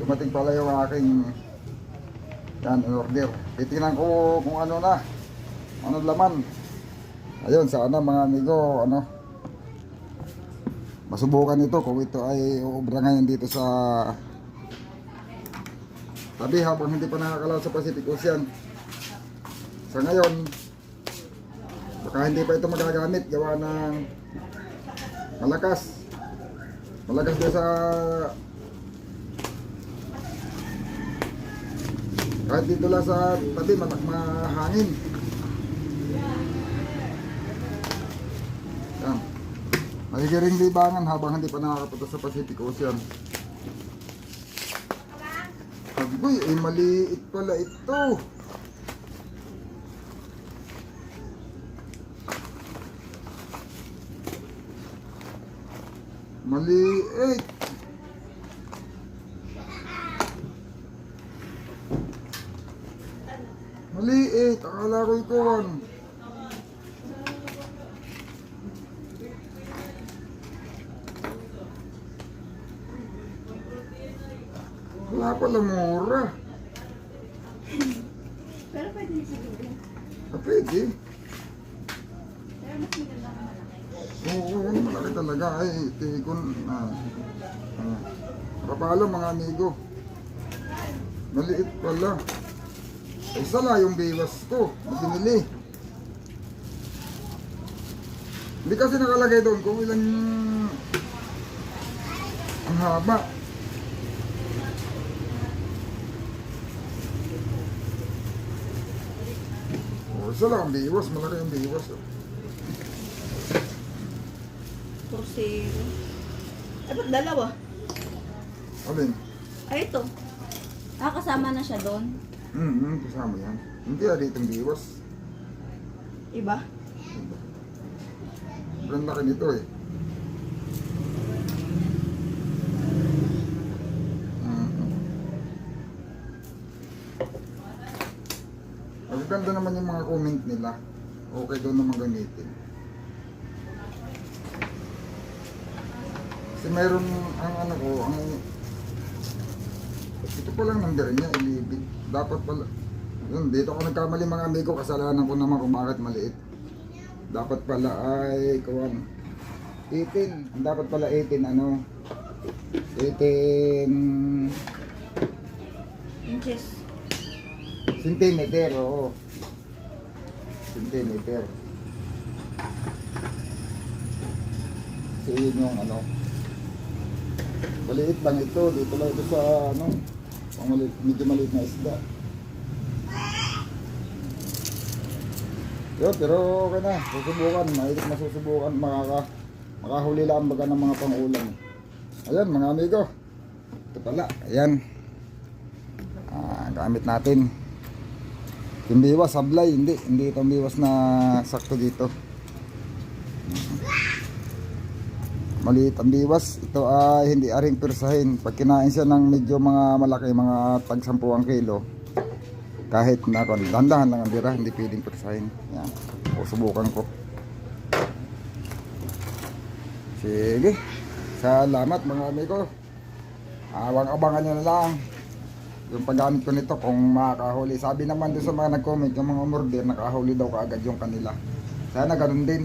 dumating pala yung aking yan, order. Titingnan ko kung ano na. Ano laman. Ayun, sana mga amigo, ano, masubukan ito kung ito ay uubra ngayon dito sa tabi habang hindi pa nakakalaw sa Pacific Ocean. Sa ngayon, baka hindi pa ito magagamit gawa ng malakas. Malakas din sa kahit dito lang sa tabi malak mahangin. Yan. Magigiring libangan habang hindi pa nakakapunta sa Pacific Ocean. Agoy, ay maliit pala ito. Maliit. Maliit. Akala ko ikaw Wala pala mura. Pero pwede siguro. Ah, pwede. Pero mas maganda ka malaki. Oo, oo, malaki talaga. Ay, tikon. Ah. Ah. Kapalo mga amigo. Maliit pala. Ay, isa lang yung biwas ko. na Binili. Hindi kasi nakalagay doon kung ilan ang haba. Oh, isa lang ang biwas. Malaki ang biwas. Oh. Zero. Ay, ba't dalawa? Alin? Ay, ito. Ah, kasama na siya doon. Mm-hmm, kasama yan. Hindi ah, dito ang biwas. Iba? Sobrang laki nito eh. Mhm. Magaganda naman yung mga comment nila. Okay daw naman gamitin. Kasi mayroon ang ano ko, ang ito pa lang number niya, ilibig. Dapat pala, yun, dito ako nagkamali mga amigo, kasalanan ko naman kung bakit maliit. Dapat pala ay, kawan, 18. Dapat pala 18, ano, 18 Inches. centimeter, oo. Centimeter. So yun yung ano, maliit lang ito, dito lang ito sa ano, maliit, medyo maliit na isda. Yo, pero okay na, susubukan, mahilig na susubukan, makaka, makahuli lang baga ng mga pangulam. Ayan mga amigo, ito pala, ayan. Ah, gamit natin. Yung biwas, sablay, hindi, hindi itong biwas na sakto dito. Maliit ang biwas, ito ay hindi aring persahin. Pag kinain siya ng medyo mga malaki, mga tag 10 kilo, kahit na dandahan lang ang bira, hindi pwedeng persahin. Yan. O, subukan ko. Sige. Salamat mga amigo. Awang-abangan nyo na lang yung paggamit ko nito kung makakahuli. Sabi naman doon sa mga nag-comment, yung mga umorder, nakahuli daw kaagad yung kanila. Sana ganun din.